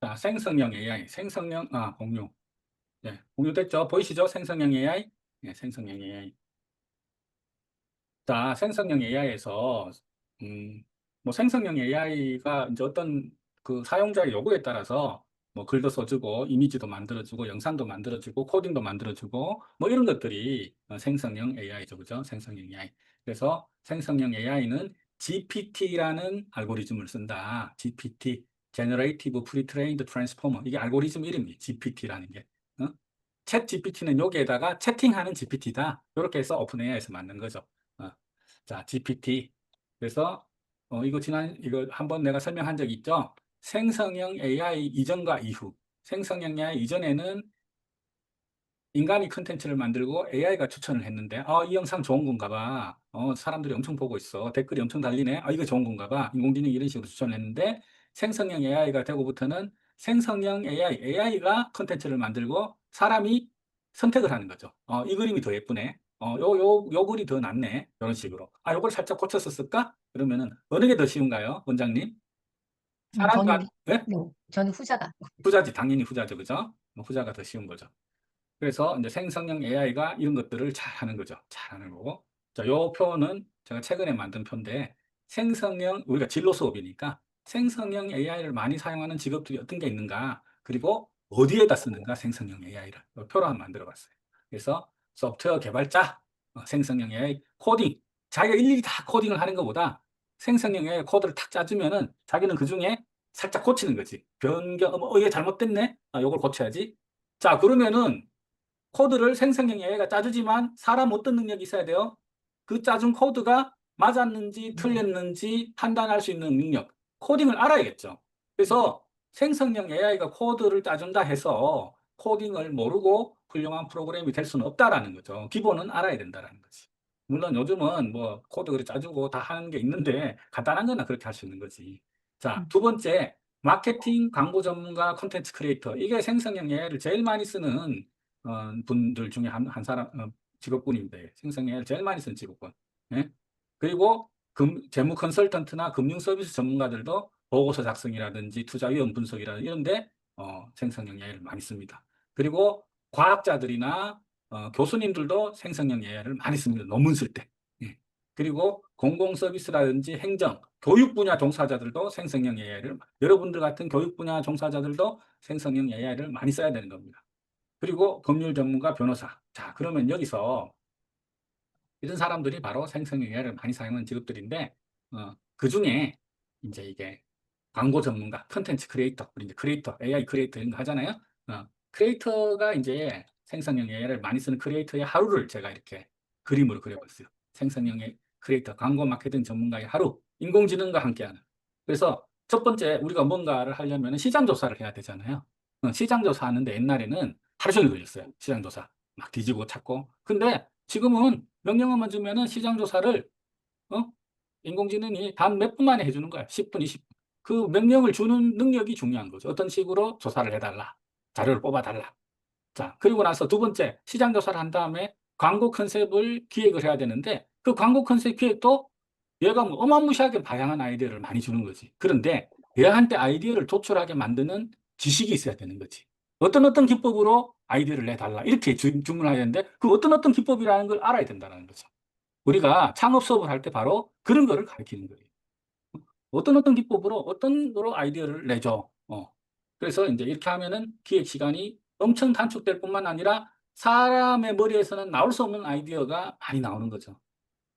자, 생성형 AI, 생성형, 아, 공유. 네, 공유됐죠? 보이시죠? 생성형 AI? 네, 생성형 AI. 자, 생성형 AI에서, 음, 뭐 생성형 AI가 이제 어떤 그 사용자의 요구에 따라서 뭐 글도 써주고, 이미지도 만들어주고, 영상도 만들어주고, 코딩도 만들어주고, 뭐 이런 것들이 어, 생성형 AI죠. 그죠? 생성형 AI. 그래서 생성형 AI는 GPT라는 알고리즘을 쓴다. GPT, Generative Pre-trained Transformer. 이게 알고리즘 이름이 GPT라는 게. 어? 챗 GPT는 여기에다가 채팅하는 GPT다. 이렇게 해서 오픈 AI에서 만든 거죠. 어. 자, GPT. 그래서 어, 이거 지난 이거 한번 내가 설명한 적 있죠? 생성형 AI 이전과 이후. 생성형 AI 이전에는 인간이 컨텐츠를 만들고 AI가 추천을 했는데 아, 이 영상 좋은 건가 봐. 어, 사람들이 엄청 보고 있어. 댓글이 엄청 달리네. 아, 이거 좋은 건가 봐. 인공지능이 이런 식으로 추천을 했는데 생성형 AI가 되고부터는 생성형 AI, AI가 컨텐츠를 만들고 사람이 선택을 하는 거죠. 어, 이 그림이 더 예쁘네. 어, 요, 요, 요 글이 더 낫네. 이런 식으로. 아, 요걸 살짝 쓸까? 그러면은 어느 게 더 쉬운가요, 원장님? 음, 사람과, 저는, 예? 네, 저는 후자다. 후자지, 당연히 후자죠. 그죠? 뭐 후자가 더 쉬운 거죠. 그래서 이제 생성형 AI가 이런 것들을 잘 하는 거죠. 잘 하는 거고. 자, 요 표는 제가 최근에 만든 표인데, 생성형, 우리가 진로 수업이니까 생성형 AI를 많이 사용하는 직업들이 어떤 게 있는가, 그리고 어디에다 쓰는가, 생성형 AI를. 표로 한번 만들어 봤어요. 그래서 소프트웨어 개발자, 어, 생성형 AI, 코딩. 자기가 일일이 다 코딩을 하는 것보다 생성형 AI 코드를 탁 짜주면 은 자기는 그 중에 살짝 고치는 거지. 변경, 어, 이게 잘못됐네? 아, 요걸 고쳐야지. 자, 그러면은 코드를 생성형 AI가 짜주지만 사람 어떤 능력이 있어야 돼요? 그 짜준 코드가 맞았는지 틀렸는지 판단할 수 있는 능력. 코딩을 알아야겠죠. 그래서 생성형 AI가 코드를 짜준다 해서 코딩을 모르고 훌륭한 프로그램이 될 수는 없다라는 거죠. 기본은 알아야 된다라는 거지. 물론 요즘은 뭐 코드 그렇게 짜주고 다 하는 게 있는데 간단한 거나 그렇게 할 수 있는 거지. 자, 음. 두 번째, 마케팅 광고 전문가 콘텐츠 크리에이터. 이게 생성형 AI를 제일 많이 쓰는 어, 분들 중에 한, 한 사람, 어, 직업군인데, 생성AI를 제일 많이 쓰는 직업군. 예? 그리고 금, 재무 컨설턴트나 금융 서비스 전문가들도 보고서 작성이라든지 투자 위험 분석이라든지 이런 데 어, 생성형 AI를 많이 씁니다. 그리고 과학자들이나 어, 교수님들도 생성형 AI를 많이 씁니다. 논문 쓸 때. 예. 그리고 공공 서비스라든지 행정, 교육 분야 종사자들도 생성형 AI를 여러분들 같은 교육 분야 종사자들도 생성형 AI를 많이 써야 되는 겁니다. 그리고 법률 전문가 변호사. 자, 그러면 여기서 이런 사람들이 바로 생성형 AI를 많이 사용하는 직업들인데 어, 그 중에 이제 이게 광고 전문가, 컨텐츠 크리에이터, 우리 이제 크리에이터, AI 크리에이터 이런 거 하잖아요. 어, 크리에이터가 이제 생성형 AI를 많이 쓰는 크리에이터의 하루를 제가 이렇게 그림으로 그려봤어요. 생성형 AI 크리에이터, 광고 마케팅 전문가의 하루, 인공지능과 함께하는. 그래서 첫 번째 우리가 뭔가를 하려면 시장 조사를 해야 되잖아요. 어, 시장 조사하는데 옛날에는 하루 종일 걸렸어요. 시장 조사. 막 뒤지고 찾고. 근데 지금은 명령어만 주면은 시장 조사를 어? 인공지능이 단 몇 분 만에 해주는 거야. 10분, 20분. 그 명령을 주는 능력이 중요한 거죠. 어떤 식으로 조사를 해달라. 자료를 뽑아달라. 자, 그리고 나서 두 번째, 시장 조사를 한 다음에 광고 컨셉을 기획을 해야 되는데 그 광고 컨셉 기획도 얘가 뭐 어마무시하게 다양한 아이디어를 많이 주는 거지. 그런데 얘한테 아이디어를 도출하게 만드는 지식이 있어야 되는 거지. 어떤 어떤 기법으로 아이디어를 내달라. 이렇게 주, 주문해야 되는데 그 어떤 어떤 기법이라는 걸 알아야 된다는 거죠. 우리가 창업 수업을 할 때 바로 그런 거를 가르치는 거예요. 어떤 어떤 기법으로 어떤 거로 아이디어를 내죠. 어. 그래서 이제 이렇게 하면은 기획 시간이 엄청 단축될 뿐만 아니라 사람의 머리에서는 나올 수 없는 아이디어가 많이 나오는 거죠.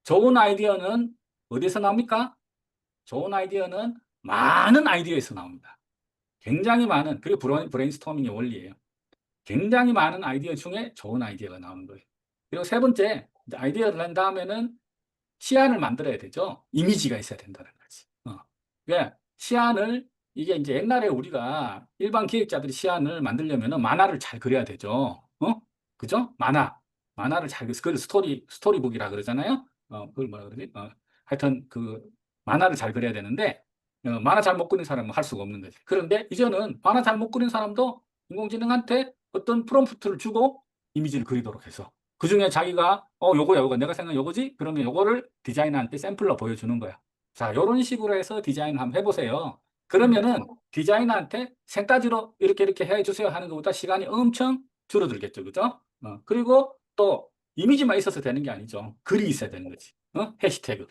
좋은 아이디어는 어디서 나옵니까? 좋은 아이디어는 많은 아이디어에서 나옵니다. 굉장히 많은, 그게 브레인, 브레인스토밍의 원리예요. 굉장히 많은 아이디어 중에 좋은 아이디어가 나오는 거예요. 그리고 세 번째, 아이디어를 낸 다음에는 시안을 만들어야 되죠. 이미지가 있어야 된다는 거지. 어. 그러니까 시안을 이게 이제 옛날에 우리가 일반 기획자들이 시안을 만들려면 만화를 잘 그려야 되죠. 어? 그죠? 만화. 만화를 잘 그려서 그걸 스토리 스토리북이라 그러잖아요. 어, 그걸 뭐라 그러지? 어, 하여튼 그 만화를 잘 그려야 되는데 어, 만화 잘 못 그리는 사람은 할 수가 없는 거지. 그런데 이제는 만화 잘 못 그리는 사람도 인공지능한테 어떤 프롬프트를 주고 이미지를 그리도록 해서 그 중에 자기가 어 요거야 요거 내가 생각한 요거지 그러면 요거를 디자이너한테 샘플로 보여주는 거야 자 요런 식으로 해서 디자인을 한번 해보세요 그러면은 디자이너한테 생따지로 이렇게 이렇게 해주세요 하는 것보다 시간이 엄청 줄어들겠죠. 그죠? 어, 그리고 또 이미지만 있어서 되는 게 아니죠. 글이 있어야 되는 거지. 어? 해시태그.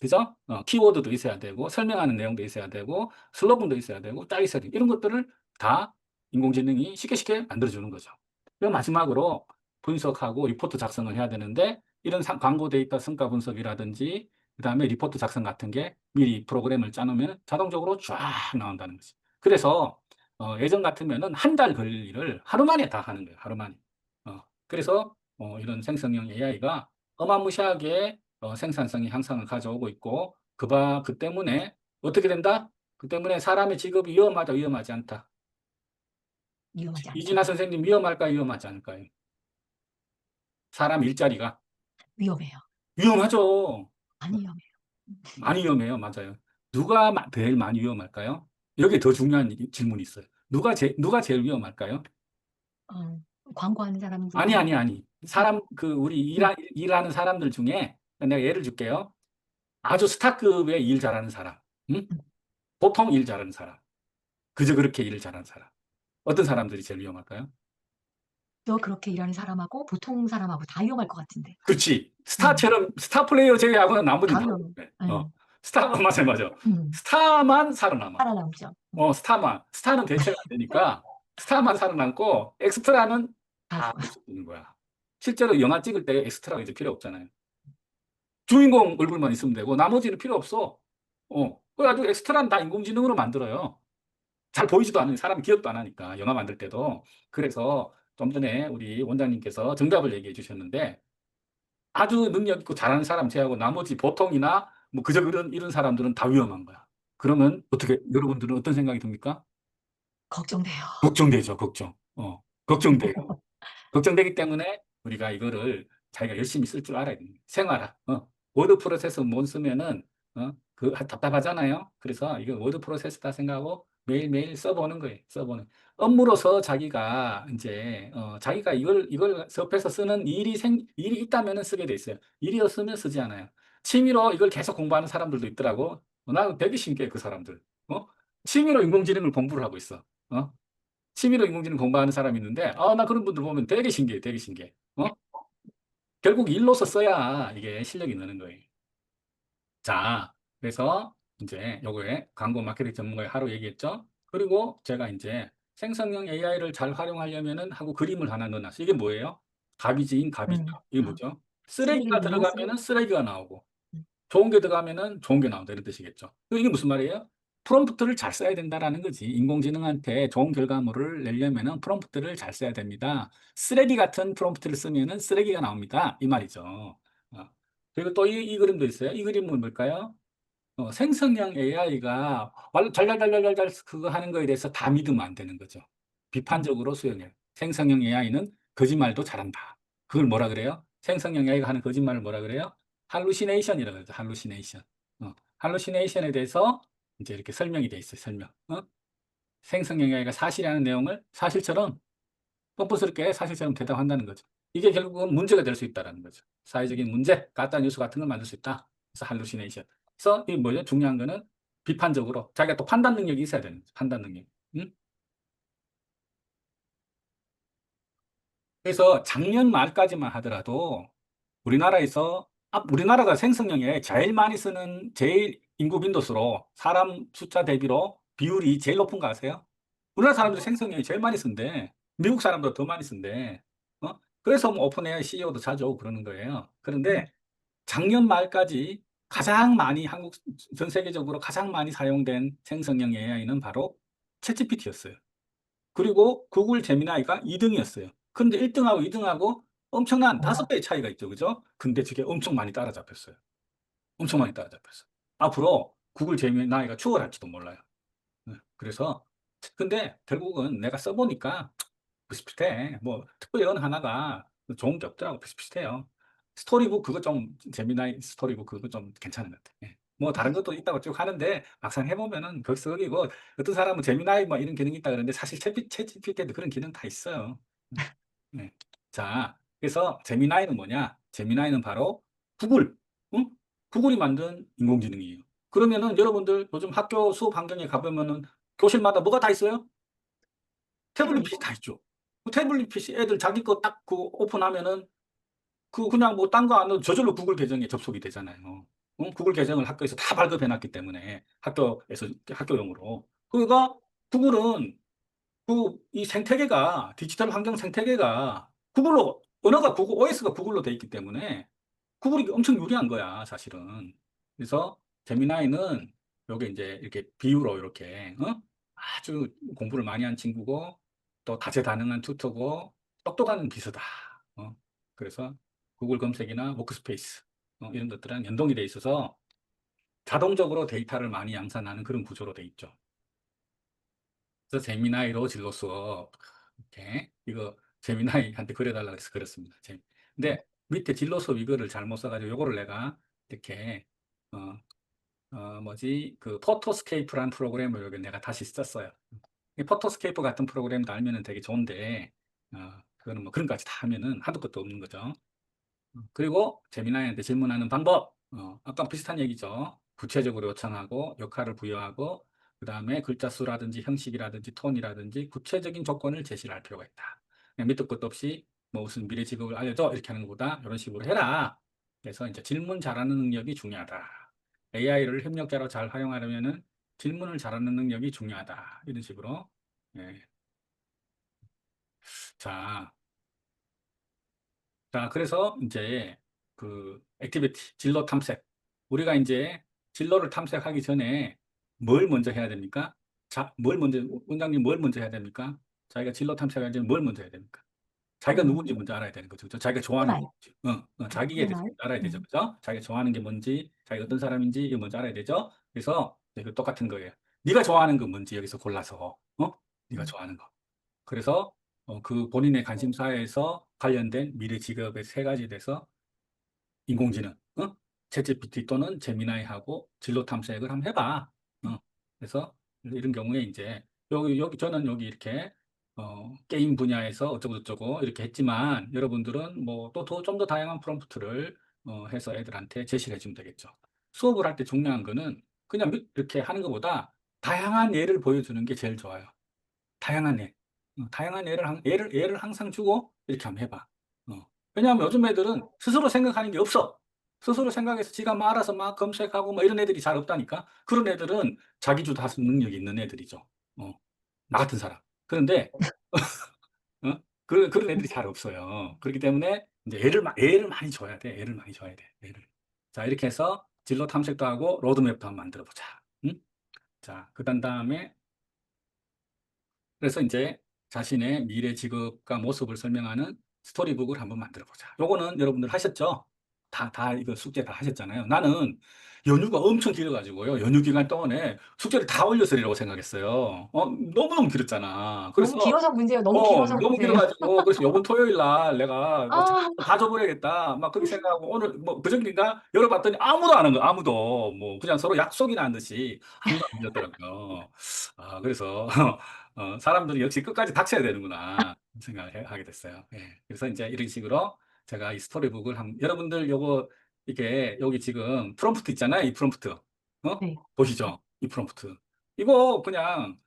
그죠? 어, 키워드도 있어야 되고, 설명하는 내용도 있어야 되고, 슬로건도 있어야 되고, 딱 있어야 되고, 이런 것들을 다 인공지능이 쉽게 쉽게 만들어주는 거죠. 그리고 마지막으로 분석하고 리포트 작성을 해야 되는데, 이런 상- 광고 데이터 성과 분석이라든지, 그 다음에 리포트 작성 같은 게 미리 프로그램을 짜놓으면 자동적으로 쫙 나온다는 거지. 그래서 어, 예전 같으면은 한 달 걸릴 일을 하루 만에 다 하는 거예요. 하루 만에. 어, 그래서 어, 이런 생성형 AI가 어마무시하게 어, 생산성이 향상을 가져오고 있고 그 바 그 때문에 어떻게 된다? 그 때문에 사람의 직업이 위험하다, 위험하지 않다. 위험하지 않다. 이진아 선생님 위험할까요, 위험하지 않을까요? 사람 일자리가 위험해요. 위험하죠. 많이 위험해요. 많이 위험해요. 맞아요. 누가 마- 제일 많이 위험할까요? 여기 더 중요한 이- 질문이 있어요. 누가 제, 누가 제일 위험할까요? 어, 광고하는 사람들. 아니, 아니, 아니. 사람, 그, 우리 일하, 일하는 사람들 중에 내가 예를 줄게요. 아주 스타급의 일 잘하는 사람. 응? 보통 일 잘하는 사람. 그저 그렇게 일을 잘하는 사람. 어떤 사람들이 제일 위험할까요? 너 그렇게 일하는 사람하고 보통 사람하고 다 위험할 것 같은데. 그렇지. 스타처럼, 스타 플레이어 제외하고는 나머지 다 다 위험해. 위험해. 응. 어. 스타, 맞아요, 맞아요. 음, 스타만 살아남아. 살아남죠. 어, 스타만. 스타는 대체가 안 되니까 스타만 살아남고 엑스트라는 다다 없어지는 거야. 실제로 영화 찍을 때 엑스트라가 이제 필요 없잖아요. 주인공 얼굴만 있으면 되고 나머지는 필요 없어. 어. 그래가지고 엑스트라는 다 인공지능으로 만들어요. 잘 보이지도 않는 사람이 기억도 안 하니까 영화 만들 때도. 그래서 좀 전에 우리 원장님께서 정답을 얘기해 주셨는데 아주 능력 있고 잘하는 사람 제하고 나머지 보통이나 뭐 그저 그런 이런 사람들은 다 위험한 거야. 그러면 어떻게 여러분들은 어떤 생각이 듭니까? 걱정돼요. 걱정되죠, 걱정. 어, 걱정돼요. 걱정되기 때문에 우리가 이거를 자기가 열심히 쓸 줄 알아야 됩니다. 생활화. 어, 워드 프로세서 못 쓰면은 어, 그 답답하잖아요. 그래서 이거 워드 프로세스다 생각하고 매일매일 써보는 거예요. 써보는. 업무로서 자기가 이제 어, 자기가 이걸 이걸 접해서 쓰는 일이 생 일이 있다면은 쓰게 돼 있어요. 일이 없으면 쓰지 않아요. 취미로 이걸 계속 공부하는 사람들도 있더라고. 어, 나 되게 신기해 그 사람들. 어? 취미로 인공지능을 공부를 하고 있어. 어? 취미로 인공지능 공부하는 사람이 있는데, 아, 나 그런 분들 보면 되게 신기해, 되게 신기해. 어? 결국 일로서 써야 이게 실력이 느는 거예요. 자, 그래서 이제 요거에 광고 마케팅 전문가의 하루 얘기했죠. 그리고 제가 이제 생성형 AI를 잘 활용하려면은 하고 그림을 하나 넣어놨어요. 이게 뭐예요? 갑이지인 갑이죠. 음, 이게 아. 뭐죠? 쓰레기가 들어가면은 쓰레기가 나오고, 음. 좋은 게 들어가면은 좋은 게 나온다. 이런 뜻이겠죠. 이게 무슨 말이에요? 프롬프트를 잘 써야 된다라는 거지. 인공지능한테 좋은 결과물을 내려면은 프롬프트를 잘 써야 됩니다. 쓰레기 같은 프롬프트를 쓰면은 쓰레기가 나옵니다. 이 말이죠. 어. 그리고 또이 그림도 있어요. 이 그림은 뭘까요? 어, 생성형 AI가 잘잘잘잘잘 그거 하는 거에 대해서 다 믿으면 안 되는 거죠. 비판적으로 수용해요. 생성형 AI는 거짓말도 잘한다. 그걸 뭐라 그래요? 생성형 AI가 하는 거짓말을 뭐라 그래요? 할루시네이션이라고 그러죠. 할루시네이션. 어, 할루시네이션에 대해서 이제 이렇게 설명이 돼 있어요. 설명. 어? 생성형 AI가 사실이라는 내용을 사실처럼 뻔뻔스럽게 사실처럼 대답한다는 거죠. 이게 결국은 문제가 될 수 있다는 거죠. 사회적인 문제, 가짜 뉴스 같은 걸 만들 수 있다. 그래서 할루시네이션. 그래서 이 뭐죠? 중요한 거는 비판적으로 자기가 또 판단 능력이 있어야 되는 거죠. 판단 능력. 응? 그래서 작년 말까지만 하더라도 우리나라에서 아, 우리나라가 생성형에 제일 많이 쓰는 제일 인구 빈도수로 사람 숫자 대비로 비율이 제일 높은 거 아세요? 우리나라 사람들이 생성형이 제일 많이 쓴대. 미국 사람도 더 많이 쓴대. 어? 그래서 뭐 오픈 AI CEO도 자주 오고 그러는 거예요. 그런데 작년 말까지 가장 많이 한국 전 세계적으로 가장 많이 사용된 생성형 AI는 바로 챗GPT였어요. 그리고 구글 제미나이가 2등이었어요. 그런데 1등하고 2등하고 엄청난 와. 다섯 배의 차이가 있죠. 그죠? 근데 저게 엄청 많이 따라잡혔어요. 엄청 많이 따라잡혔어요. 앞으로 구글 제미나이가 추월할지도 몰라요. 네, 그래서 근데 결국은 내가 써보니까 비슷비슷해. 뭐 특별히 어느 하나가 좋은 게 없더라고. 비슷비슷해요. 스토리북 그거 좀 재미나이 스토리북 그거 좀 괜찮은 것 같아. 예. 뭐 다른 것도 있다고 쭉 하는데 막상 해보면은 거기서 어떤 사람은 재미나이 뭐 이런 기능이 있다 그러는데 사실 챗GPT에도 그런 기능 다 있어요. 네. 자, 그래서 재미나이는 뭐냐? 재미나이는 바로 구글, 응? 구글이 만든 인공지능이에요. 그러면은 여러분들 요즘 학교 수업 환경에 가보면은 교실마다 뭐가 다 있어요? 태블릿 PC 다 있죠. 그 태블릿 PC 애들 자기 거 딱 그 오픈하면은 그 그냥 뭐 딴 거 안 넣어도 저절로 구글 계정에 접속이 되잖아요. 응? 구글 계정을 학교에서 다 발급해 놨기 때문에 학교에서 학교용으로. 그러니까 구글은 그 이 생태계가 디지털 환경 생태계가 구글로 언어가 구글 OS가 구글로 돼 있기 때문에 구글이 엄청 유리한 거야, 사실은. 그래서 제미나이는 요게 이제 이렇게 비유로 이렇게 어? 아주 공부를 많이 한 친구고 또 다재다능한 튜터고 똑똑한 기수다. 어? 그래서 구글 검색이나 워크스페이스 어, 이런 것들은 연동이 돼 있어서 자동적으로 데이터를 많이 양산하는 그런 구조로 돼 있죠. 그래서 제미나이로 진로 수업 이렇게 이거 제미나이한테 그려달라고 해서 그렸습니다. 제- 근데 밑에 진로 수업 이거를 잘못 써가지고 요거를 내가 이렇게 어, 어 뭐지 그 포토스케이프라는 프로그램을 여기 내가 다시 썼어요. 이 포토스케이프 같은 프로그램도 알면은 되게 좋은데 어, 그거는 뭐 그런 까지 다 하면은 한도 끝도 없는 거죠. 어, 그리고 제미나이한테 질문하는 방법 어, 아까 비슷한 얘기죠. 구체적으로 요청하고 역할을 부여하고 그 다음에 글자 수라든지 형식이라든지 톤이라든지 구체적인 조건을 제시를 할 필요가 있다. 밑도 끝도 없이 뭐 무슨 미래 직업을 알려줘 이렇게 하는 것보다 이런 식으로 해라. 그래서 이제 질문 잘하는 능력이 중요하다. AI를 협력자로 잘 활용하려면은 질문을 잘하는 능력이 중요하다. 이런 식으로. 예. 자, 자, 그래서 이제 그 액티비티, 진로 탐색. 우리가 이제 진로를 탐색하기 전에 뭘 먼저 해야 됩니까? 자, 뭘 먼저, 원장님 뭘 먼저 해야 됩니까? 자기가 진로 탐색하기 전에 뭘 먼저 해야 됩니까? 자기가 음. 누군지 먼저 알아야 되는 거죠. 그죠? 자기가 좋아하는 게. 뭔지, 어, 어, 자기에 대해서. 먼저 알아야 되죠. 음. 그죠? 자기가 좋아하는 게 뭔지, 자기가 어떤 사람인지 이거 먼저 알아야 되죠. 그래서 이거 똑같은 거예요. 네가 좋아하는 건 뭔지 여기서 골라서, 어? 네가 음. 좋아하는 거. 그래서 어, 그 본인의 관심사에서 관련된 미래 직업의 세 가지에 대해서 인공지능, 어? 챗GPT 또는 제미나이하고 진로 탐색을 한번 해봐. 어. 그래서 이런 경우에 이제 여기 여기 저는 여기 이렇게 어, 게임 분야에서 어쩌고 저쩌고 이렇게 했지만 여러분들은 뭐 또 좀 더 다양한 프롬프트를 어, 해서 애들한테 제시를 해주면 되겠죠. 수업을 할 때 중요한 거는 그냥 이렇게 하는 것보다 다양한 예를 보여주는 게 제일 좋아요. 다양한 예. 어, 다양한 예를, 항- 예를, 예를 항상 주고 이렇게 한번 해봐. 어. 왜냐하면 요즘 애들은 스스로 생각하는 게 없어. 스스로 생각해서 지가 막 알아서 막 검색하고 뭐 이런 애들이 잘 없다니까. 그런 애들은 자기주 다수 능력이 있는 애들이죠. 어. 나 같은 사람. 그런데 어? 그, 그런 애들이 잘 없어요. 그렇기 때문에 이제 애를, 마- 애를 많이 줘야 돼. 애를 많이 줘야 돼. 애를. 자, 이렇게 해서 진로 탐색도 하고 로드맵도 한번 만들어 보자. 응? 자, 그 다음에 그래서 이제 자신의 미래 직업과 모습을 설명하는 스토리북을 한번 만들어 보자. 요거는 여러분들 하셨죠? 다, 다 이거 숙제 다 하셨잖아요. 나는 연휴가 엄청 길어가지고요. 연휴 기간 동안에 숙제를 다 올려서리라고 생각했어요. 어, 너무너무 길었잖아. 그래서 너무 길어서 문제예요. 너무 어, 길어서 너무 문제예요. 길어가지고 그래서 이번 토요일 날 내가 뭐 아. 다 줘버려야겠다 막 그렇게 생각하고 오늘 뭐 그저께인가 열어봤더니 아무도 안 한 거야 아무도 뭐 그냥 서로 약속이나 한 듯이 아무도 안 믿었더라고요 아 그래서 어, 사람들이 역시 끝까지 닥쳐야 되는구나 생각을 해- 하게 됐어요 예. 그래서 이제 이런 식으로 제가 이 스토리북을 한 여러분들 요거 이게 여기 지금 프롬프트 있잖아요 이 프롬프트 어? 네. 보시죠 이 프롬프트 이거 그냥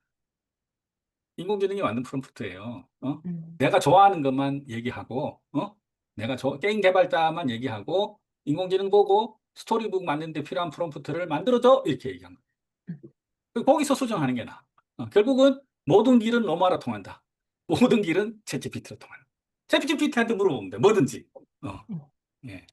인공지능이 만든 프롬프트예요. 어? 음. 내가 좋아하는 것만 얘기하고, 어? 내가 저 게임 개발자만 얘기하고, 인공지능 보고 스토리북 만드는데 필요한 프롬프트를 만들어줘 이렇게 얘기한 거예요. 그 거기서 수정하는 게 나아. 어, 결국은 모든 길은 로마로 통한다. 모든 길은 챗GPT로 통한다. 챗GPT한테 물어보면 돼. 뭐든지. 어. 음. 예.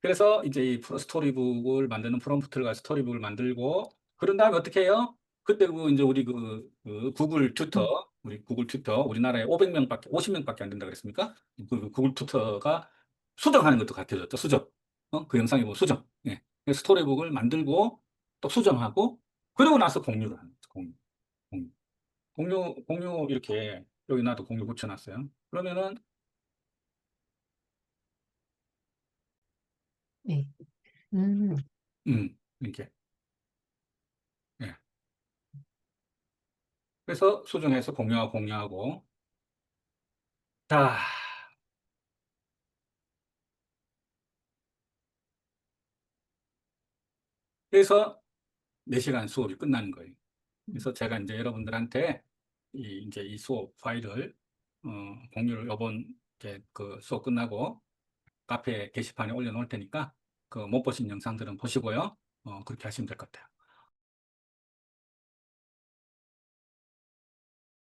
그래서 이제 이 스토리북을 만드는 프롬프트를 가지고 스토리북을 만들고 그런 다음에 어떻게 해요? 그때 그 이제 우리 그, 그 구글 튜터, 우리 구글 튜터 우리나라에 500명밖에 50명밖에 안 된다 그랬습니까? 그 구글 튜터가 수정하는 것도 같아졌죠. 수정. 어? 그 영상에 보면 수정. 예. 스토리북을 만들고 또 수정하고 그러고 나서 공유를 하는 거죠. 공유. 공유. 공유 공유 이렇게 여기 나도 공유 붙여놨어요. 그러면은 네. 음. 음, 이게. 예. 그래서 수정해서 공유하고 공유하고. 자. 그래서 4시간 수업이 끝나는 거예요. 그래서 제가 이제 여러분들한테 이, 이제 이 수업 파일을 어, 공유를 이번 이제 그 수업 끝나고 카페 게시판에 올려놓을 테니까 그 못 보신 영상들은 보시고요. 어, 그렇게 하시면 될 것 같아요.